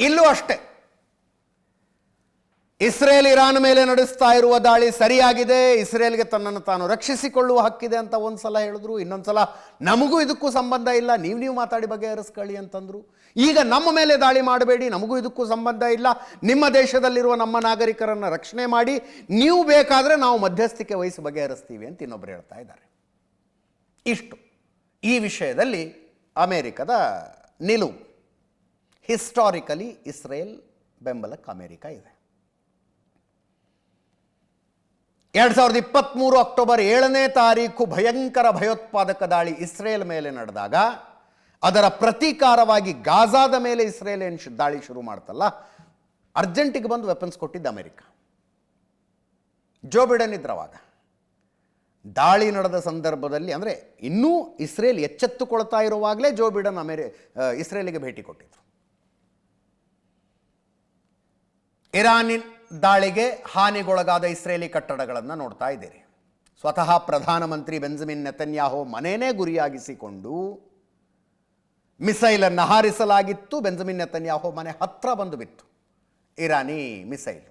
ಇಲ್ಲೂ ಅಷ್ಟೇ. Israel Iran ಮೇಲೆ ನಡೆಸ್ತಾ ಇರುವ ದಾಳಿ ಸರಿಯಾಗಿದೆ. ಇಸ್ರೇಲ್ಗೆ ತನ್ನನ್ನು ತಾನು ರಕ್ಷಿಸಿಕೊಳ್ಳುವ ಹಕ್ಕಿದೆ ಅಂತ ಒಂದ್ಸಲ ಹೇಳಿದ್ರು. ಇನ್ನೊಂದ್ಸಲ ನಮಗೂ ಇದಕ್ಕೂ ಸಂಬಂಧ ಇಲ್ಲ. ನೀವು ನೀವು ಮಾತಾಡಿ ಬಗೆಹರಿಸ್ಕೊಳ್ಳಿ ಅಂತಂದ್ರು. ಈಗ ನಮ್ಮ ಮೇಲೆ ದಾಳಿ ಮಾಡಬೇಡಿ. ನಮಗೂ ಇದಕ್ಕೂ ಸಂಬಂಧ ಇಲ್ಲ. ನಿಮ್ಮ ದೇಶದಲ್ಲಿರುವ ನಮ್ಮ ನಾಗರಿಕರನ್ನು ರಕ್ಷಣೆ ಮಾಡಿ. ನೀವು ಬೇಕಾದರೆ ನಾವು ಮಧ್ಯಸ್ಥಿಕೆ ವಹಿಸಿ ಬಗೆಹರಿಸ್ತೀವಿ ಅಂತ ಇನ್ನೊಬ್ರು ಹೇಳ್ತಾ ಇದ್ದಾರೆ. ಇಷ್ಟು. ಈ ವಿಷಯದಲ್ಲಿ ಅಮೇರಿಕದ ನಿಲುವು. ಹಿಸ್ಟಾರಿಕಲಿ ಇಸ್ರೇಲ್ ಬೆಂಬಲಕ್ಕೆ ಅಮೆರಿಕ ಇದೆ. ಎರಡು ಸಾವಿರದ ಇಪ್ಪತ್ತ್ಮೂರು ಅಕ್ಟೋಬರ್ ಏಳನೇ ತಾರೀಕು ಭಯಂಕರ ಭಯೋತ್ಪಾದಕ ದಾಳಿ ಇಸ್ರೇಲ್ ಮೇಲೆ ನಡೆದಾಗ, ಅದರ ಪ್ರತೀಕಾರವಾಗಿ ಗಾಜಾದ ಮೇಲೆ ಇಸ್ರೇಲ್ ಏನು ದಾಳಿ ಶುರು ಮಾಡ್ತಲ್ಲ, ಅರ್ಜೆಂಟಿಗೆ ಬಂದು ವೆಪನ್ಸ್ ಕೊಟ್ಟಿದ್ದ ಅಮೆರಿಕ. ಜೋ ಬಿಡನ್ ಇದ್ರವಾಗ ದಾಳಿ ನಡೆದ ಸಂದರ್ಭದಲ್ಲಿ ಅಂದರೆ ಇನ್ನೂ ಇಸ್ರೇಲ್ ಎಚ್ಚೆತ್ತುಕೊಳ್ತಾ ಇರುವಾಗಲೇ ಜೋ ಬಿಡನ್ ಅಮೇರಿ ಇಸ್ರೇಲಿಗೆ ಭೇಟಿ ಕೊಟ್ಟಿದ್ರು. ಇರಾನಿನ್ ದಾಳಿಗೆ ಹಾನಿಗೊಳಗಾದ ಇಸ್ರೇಲಿ ಕಟ್ಟಡಗಳನ್ನು ನೋಡ್ತಾ ಇದ್ದೀರಿ. ಸ್ವತಃ ಪ್ರಧಾನಮಂತ್ರಿ ಬೆಂಜಮಿನ್ ನೆತನ್ಯಾಹೋ ಮನೇನೇ ಗುರಿಯಾಗಿಸಿಕೊಂಡು ಮಿಸೈಲನ್ನು ಹಾರಿಸಲಾಗಿತ್ತು. ಬೆಂಜಮಿನ್ ನೆತನ್ಯಾಹೋ ಮನೆ ಹತ್ರ ಬಂದು ಬಿತ್ತು ಇರಾನಿ ಮಿಸೈಲ್.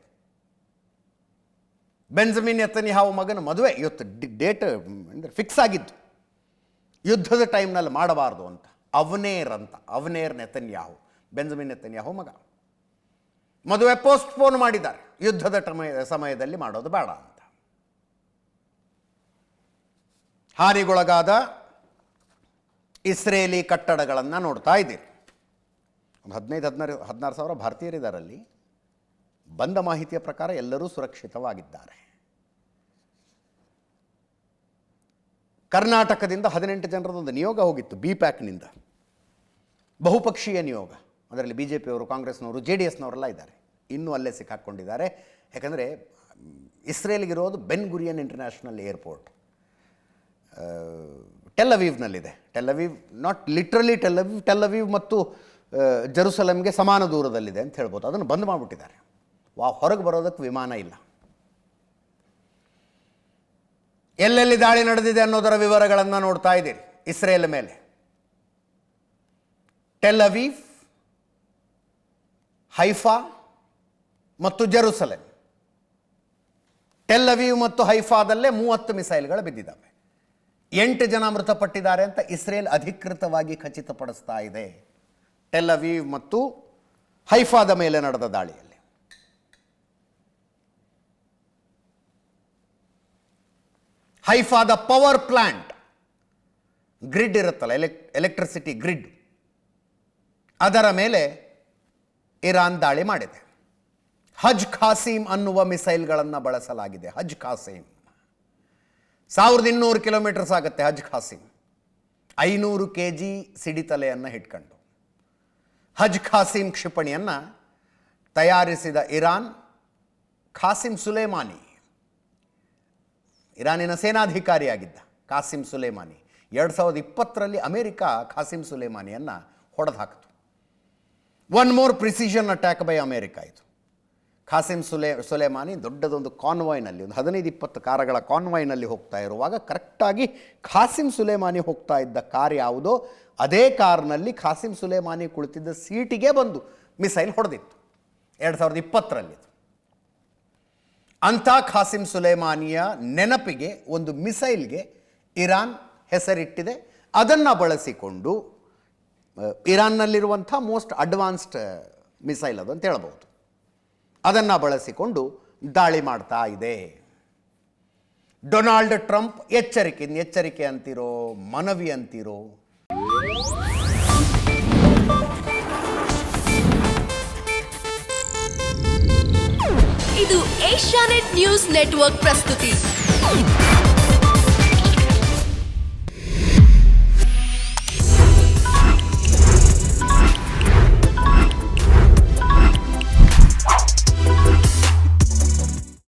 ಬೆಂಜಮಿನ್ ನೆತನ್ಯಾಹೋ ಮಗನ ಮದುವೆ ಇವತ್ತು ಡೇಟ್ ಅಂದರೆ ಫಿಕ್ಸ್ ಆಗಿತ್ತು ಯುದ್ಧದ ಟೈಮ್ನಲ್ಲಿ ಮಾಡಬಾರ್ದು ಅಂತ. ಅವನೇರ್ ಅಂತ. ಅವನೇರ್ ನೆತನ್ಯಾಹೋ. ಬೆಂಜಮಿನ್ ನೆತನ್ಯಾಹೋ ಮಗ. ಮದುವೆ ಪೋಸ್ಟ್ಪೋನ್ ಮಾಡಿದ್ದಾರೆ. ಯುದ್ಧದ ಸಮಯದಲ್ಲಿ ಮಾಡೋದು ಬೇಡ ಅಂತ. ಹಾನಿಗೊಳಗಾದ ಇಸ್ರೇಲಿ ಕಟ್ಟಡಗಳನ್ನು ನೋಡ್ತಾ ಇದ್ದೀರಿ. ಒಂದು ಹದಿನೈದು, ಹದಿನಾರು ಹದಿನಾರು ಸಾವಿರ ಭಾರತೀಯರಿದ್ದಾರಲ್ಲಿ ಬಂದ ಮಾಹಿತಿಯ ಪ್ರಕಾರ ಎಲ್ಲರೂ ಸುರಕ್ಷಿತವಾಗಿದ್ದಾರೆ. ಕರ್ನಾಟಕದಿಂದ ಹದಿನೆಂಟು ಜನರದೊಂದು ನಿಯೋಗ ಹೋಗಿತ್ತು ಬಿ ಪ್ಯಾಕ್ನಿಂದ ಬಹುಪಕ್ಷೀಯ ನಿಯೋಗ. ಅದರಲ್ಲಿ ಬಿ ಜೆ ಪಿಯವರು ಕಾಂಗ್ರೆಸ್ನವರು, ಜೆ ಡಿ ಎಸ್ನವರೆಲ್ಲ ಇದ್ದಾರೆ. ಇನ್ನೂ ಅಲ್ಲೇ ಸಿಕ್ಕಾಕ್ಕೊಂಡಿದ್ದಾರೆ ಯಾಕಂದರೆ, ಇಸ್ರೇಲ್ಗಿರೋದು Ben Gurion international airport. Tel Tel Aviv not literally Tel Tel Aviv Tel Aviv ಮತ್ತು ಜರುಸಲಂಗೆ ಸಮಾನ ದೂರದಲ್ಲಿದೆ ಅಂತ ಹೇಳ್ಬೋದು. ಅದನ್ನು ಬಂದ್ ಮಾಡಿಬಿಟ್ಟಿದ್ದಾರೆ. ವಾ, ಹೊರಗೆ ಬರೋದಕ್ಕೆ ವಿಮಾನ ಇಲ್ಲ. ಎಲ್ಲೆಲ್ಲಿ ದಾಳಿ ನಡೆದಿದೆ ಅನ್ನೋದರ ವಿವರಗಳನ್ನು ನೋಡ್ತಾ ಇದ್ದೀರಿ ಇಸ್ರೇಲ್ ಮೇಲೆ. ಟೆಲ್ ಅವೀವ್ ಹೈಫಾ ಮತ್ತು ಜೆರುಸಲೆಮ್ ಟೆಲ್ ಅವೀವ್ ಮತ್ತು ಹೈಫಾದಲ್ಲೇ ಮೂವತ್ತು ಮಿಸೈಲ್ಗಳು ಬಿದ್ದಿದ್ದಾವೆ. ಎಂಟು ಜನ ಮೃತಪಟ್ಟಿದ್ದಾರೆ ಅಂತ ಇಸ್ರೇಲ್ ಅಧಿಕೃತವಾಗಿ ಖಚಿತಪಡಿಸ್ತಾ ಇದೆ. ಟೆಲ್ ಅವೀವ್ ಮತ್ತು ಹೈಫಾದ ಮೇಲೆ ನಡೆದ ದಾಳಿಯಲ್ಲಿ. ಹೈಫಾದ ಪವರ್ ಪ್ಲಾಂಟ್ ಗ್ರಿಡ್ ಇರುತ್ತಲ್ಲ, ಎಲೆಕ್, ಎಲೆಕ್ಟ್ರಿಸಿಟಿ ಗ್ರಿಡ್. ಅದರ ಮೇಲೆ ಇರಾನ್ ದಾಳಿ ಮಾಡಿದೆ. ಹಜ್ ಖಾಸೀಮ್ ಅನ್ನುವ ಮಿಸೈಲ್ಗಳನ್ನು ಬಳಸಲಾಗಿದೆ. ಹಜ್ ಖಾಸೀಮ್ ಸಾವಿರದ ಇನ್ನೂರು ಕಿಲೋಮೀಟರ್ಸ್ ಆಗುತ್ತೆ ಹಜ್ ಖಾಸೀಮ್ ಐನೂರು ಕೆ ಜಿ ಸಿಡಿತಲೆಯನ್ನು ಹಿಡ್ಕೊಂಡು. ಹಜ್ ಖಾಸೀಮ್ ಕ್ಷಿಪಣಿಯನ್ನು ತಯಾರಿಸಿದ ಇರಾನ್ ಖಾಸಿಂ ಸುಲೇಮಾನಿ. ಇರಾನಿನ ಸೇನಾಧಿಕಾರಿಯಾಗಿದ್ದ ಖಾಸಿಂ ಸುಲೇಮಾನಿ. ಎರಡು ಸಾವಿರದ ಇಪ್ಪತ್ತರಲ್ಲಿ ಅಮೆರಿಕ ಖಾಸಿಂ ಸುಲೇಮಾನಿಯನ್ನು ಹೊಡೆದು ಹಾಕಿತು one more precision attack by America ಇದು ಖಾಸಿಮ್ ಸುಲೇ, ಸುಲೇಮಾನಿ ದೊಡ್ಡದೊಂದು ಕಾನ್ವಾಯ್ನಲ್ಲಿ, ಒಂದು ಹದಿನೈದು ಇಪ್ಪತ್ತು ಕಾರಗಳ ಕಾನ್ವಾಯ್ನಲ್ಲಿ ಹೋಗ್ತಾ ಇರುವಾಗ ಕರೆಕ್ಟಾಗಿ ಖಾಸಿಮ್ ಸುಲೇಮಾನಿ ಹೋಗ್ತಾ ಇದ್ದ ಕಾರ್ ಯಾವುದೋ, ಅದೇ ಕಾರ್ನಲ್ಲಿ ಖಾಸಿಮ್ ಸುಲೇಮಾನಿ ಕುಳಿತಿದ್ದ ಸೀಟಿಗೆ ಬಂದು ಮಿಸೈಲ್ ಹೊಡೆದಿತ್ತು. ಎರಡು ಸಾವಿರದ ಇಪ್ಪತ್ತರಲ್ಲಿ ಅಂಥ ಖಾಸಿಮ್ ಸುಲೇಮಾನಿಯ ನೆನಪಿಗೆ ಒಂದು ಮಿಸೈಲ್ಗೆ ಇರಾನ್ ಹೆಸರಿಟ್ಟಿದೆ. ಅದನ್ನು ಬಳಸಿಕೊಂಡು ಇರಾನ್ನಲ್ಲಿರುವಂಥ ಮೋಸ್ಟ್ ಅಡ್ವಾನ್ಸ್ಡ್ ಮಿಸೈಲ್ ಅದು ಅಂತ ಹೇಳ್ಬೋದು ಅದನ್ನು ಬಳಸಿಕೊಂಡು ದಾಳಿ ಮಾಡ್ತಾ ಇದೆ. ಡೊನಾಲ್ಡ್ ಟ್ರಂಪ್ ಎಚ್ಚರಿಕೆ ಎಚ್ಚರಿಕೆ ಅಂತಿರೋ, ಮನವಿ ಅಂತಿರೋ. ಇದು ಏಷ್ಯಾನೆಟ್ ನ್ಯೂಸ್ ನೆಟ್ವರ್ಕ್ ಪ್ರಸ್ತುತಿ.